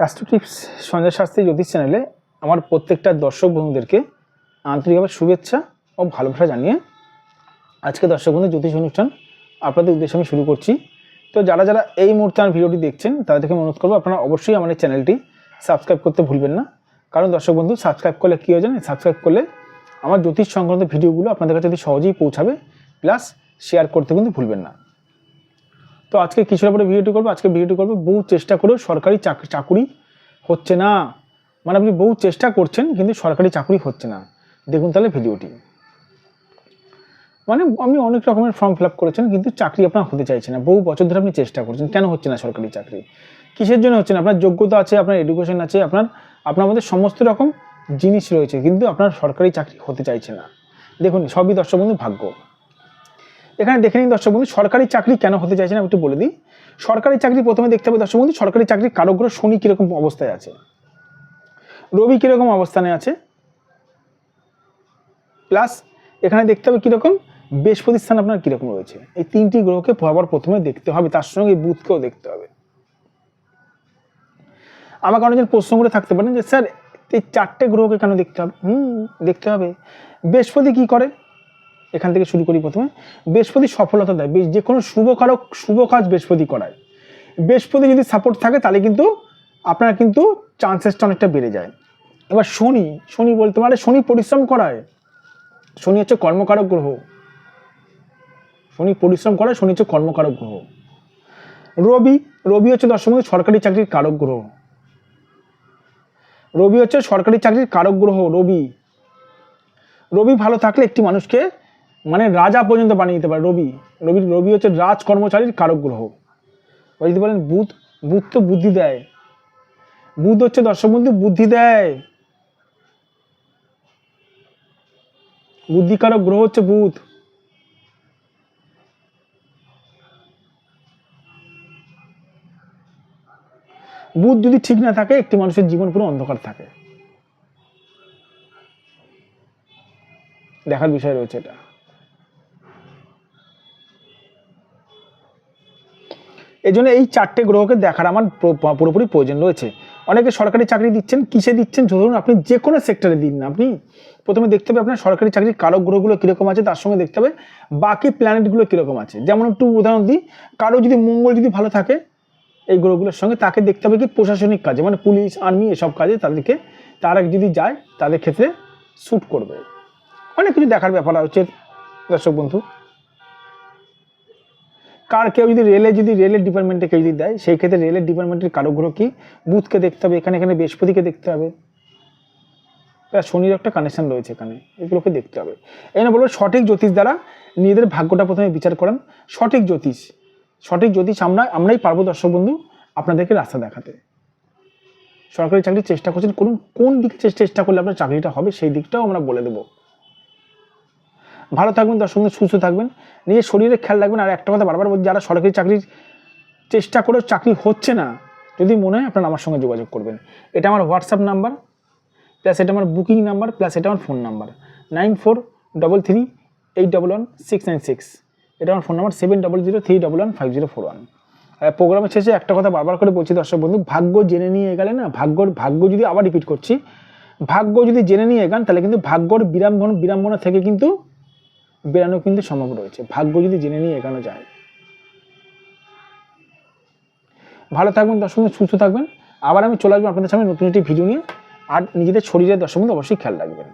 Astro tips Sanjay Shastri জ্যোতিষ চ্যানেলে আমার প্রত্যেকটা দর্শক বন্ধুদেরকে আন্তরিকভাবে শুভেচ্ছা ও ভালোবাসা জানিয়ে আজকে দর্শক বন্ধু জ্যোতিষ অনুষ্ঠান আপনাদের উদ্দেশ্যে আমি শুরু করছি। তো যারা যারা এই মুহূর্তে আমার ভিডিওটি দেখছেন তাদেরকে অনুরোধ করব আপনারা অবশ্যই আমার এই চ্যানেলটি সাবস্ক্রাইব করতে ভুলবেন না। কারণ দর্শক বন্ধু, সাবস্ক্রাইব করলে কী হয়ে জানেন? সাবস্ক্রাইব করলে আমার জ্যোতিষ সংক্রান্ত ভিডিওগুলো আপনাদের কাছে যদি সহজেই পৌঁছাবে। প্লাস শেয়ার করতে কিন্তু ভুলবেন না। তো আজকে কিছুটা পরে ভিডিওটি করব। আজকে ভিডিওটি করব, বহু চেষ্টা করেও সরকারি চাক- চাকুরি হচ্ছে না। মানে আপনি বহু চেষ্টা করছেন, কিন্তু সরকারি চাকরি হচ্ছে না। দেখুন তাহলে ভিডিওটি মানে আপনি অনেক রকমের ফর্ম ফিল করেছেন, কিন্তু চাকরি আপনার হতে চাইছে না। বহু বছর ধরে আপনি চেষ্টা করছেন, কেন হচ্ছে না সরকারি চাকরি? কিসের জন্য হচ্ছে না? আপনার যোগ্যতা আছে, আপনার এডুকেশন আছে, আপনার আপনার মধ্যে সমস্ত রকম জিনিস রয়েছে, কিন্তু আপনার সরকারি চাকরি হতে চাইছে না। দেখুন, সবই দর্শক বন্ধু ভাগ্য। এখানে দেখে নিন দর্শক বন্ধু, সরকারি চাকরি কেন হতে চাইছে না, আমি একটু বলে দিই। সরকারি চাকরি প্রথমে দেখতে হবে দর্শক বন্ধু, সরকারি চাকরির কারোগ্রহ শনি কীরকম অবস্থায় আছে? রবি কীরকম অবস্থানে আছে? প্লাস এখানে দেখতে হবে কীরকম, বৃহস্পতির স্থান আপনার কীরকম রয়েছে? এই তিনটি গ্রহকে আবার প্রথমে দেখতে হবে, তার সঙ্গে বুধকেও দেখতে হবে। আমাকে অনেকজন প্রশ্ন করে থাকতে পারেন যে, স্যার, এই চারটে গ্রহকে কেন দেখতে হবে? হুম, দেখতে হবে। বৃহস্পতি কি করে? এখান থেকে শুরু করি প্রথমে। বৃহস্পতি সফলতা দেয়। যে কোনো শুভ কারক, শুভ কাজ বৃহস্পতি করায়। বৃহস্পতি যদি সাপোর্ট থাকে, তাহলে কিন্তু আপনার কিন্তু চান্সেসটা অনেকটা বেড়ে যায়। এবার শনি শনি বলতে পারে শনি পরিশ্রম করায়। শনি হচ্ছে কর্মকারক গ্রহ। শনি পরিশ্রম করায়, শনি হচ্ছে কর্মকারক গ্রহ। রবি রবি হচ্ছে দর্শক সরকারি চাকরির কারক গ্রহ। রবি হচ্ছে সরকারি চাকরির কারক গ্রহ, রবি। রবি ভালো থাকলে একটি মানুষকে মানে রাজা পর্যন্ত বানিয়ে দিতে পারে, রবি। রবি রবি হচ্ছে রাজ কর্মচারীর কারক গ্রহ এবার যদি বলেন বুধ বুধ তো বুদ্ধি দেয়। বুধ হচ্ছে দর্শক বন্ধু, বুদ্ধি দেয়। বুদ্ধিকারক গ্রহ হচ্ছে বুধ। বুধ যদি ঠিক না থাকে, একটি মানুষের জীবন পুরো অন্ধকার থাকে। দেখার বিষয় রয়েছে এটা। এই জন্য এই চারটে গ্রহকে দেখার আমার পুরোপুরি প্রয়োজন রয়েছে। অনেকে সরকারি চাকরি দিচ্ছেন, কিসে দিচ্ছেন? ধরুন আপনি যে কোনো সেক্টরে দিন না। আপনি প্রথমে দেখতে হবে আপনার সরকারি চাকরির কারক গ্রহগুলো কীরকম আছে, তার সঙ্গে দেখতে হবে বাকি প্ল্যানেটগুলো কীরকম আছে। যেমন একটু উদাহরণ দিই, কারও যদি মঙ্গল যদি ভালো থাকে, এই গ্রহগুলোর সঙ্গে তাকে দেখতে হবে কি প্রশাসনিক কাজে মানে পুলিশ, আর্মি এসব কাজে তাদেরকে, তারা যদি যায়, তাদের ক্ষেত্রে শ্যুট করবে। অনেক কিছু দেখার ব্যাপার হচ্ছে দর্শক বন্ধু। কার কেউ যদি রেলে যদি রেলের ডিপার্টমেন্টে কেউ যদি দেয়, সেই ক্ষেত্রে রেলের ডিপার্টমেন্টের কারও গ্রহ কি বুথকে দেখতে হবে, এখানে এখানে বৃহস্পতিকে দেখতে হবে। শনির একটা কানেকশন রয়েছে এখানে, এগুলোকে দেখতে হবে। জন্য বলব সঠিক জ্যোতিষ দ্বারা নিজেদের ভাগ্যটা প্রথমে বিচার করেন। সঠিক জ্যোতিষ সঠিক জ্যোতিষ আমরা, আমরাই পারব দর্শক বন্ধু আপনাদেরকে রাস্তা দেখাতে। সরকারি চাকরির চেষ্টা করছেন, করুন, কোন দিকে চেষ্টা করলে আপনার চাকরিটা হবে সেই দিকটাও আমরা বলে দেবো। ভালো থাকবেন, দর্শক সুস্থ থাকবেন, নিজের শরীরে খেয়াল রাখবেন, আর একটা কথা বারবার বলছি, যারা সরকারি চাকরির চেষ্টা করেও চাকরি হচ্ছে না, যদি মনে হয় আপনারা আমার সঙ্গে যোগাযোগ করবেন। এটা আমার হোয়াটসঅ্যাপ নাম্বার প্লাস এটা আমার বুকিং নাম্বার প্লাস এটা আমার phone number nine four double three eight double one six nine six এটা আমার phone number seven double zero three double one five zero four one প্রোগ্রামের শেষে একটা কথা বারবার করে বলছি, দর্শক বন্ধু, ভাগ্য জেনে নিয়ে গেলে না, ভাগ্যর ভাগ্য যদি আবার রিপিট করছি, ভাগ্য যদি জেনে নিয়ে এগান তাহলে কিন্তু ভাগ্যর বিড়ম্বন, বিড়ম্বনা থেকে কিন্তু বেরানো কিন্তু সম্ভব রয়েছে। ভাগ্য যদি জেনে নিয়ে এগানো যায়। ভালো থাকবেন, দর্শক সুস্থ থাকবেন। আবার আমি চলে আসব আপনাদের সামনে নতুন একটি ভিডিও নিয়ে। আর নিজেদের শরীরের দর্শক অবশ্যই খেয়াল রাখবেন।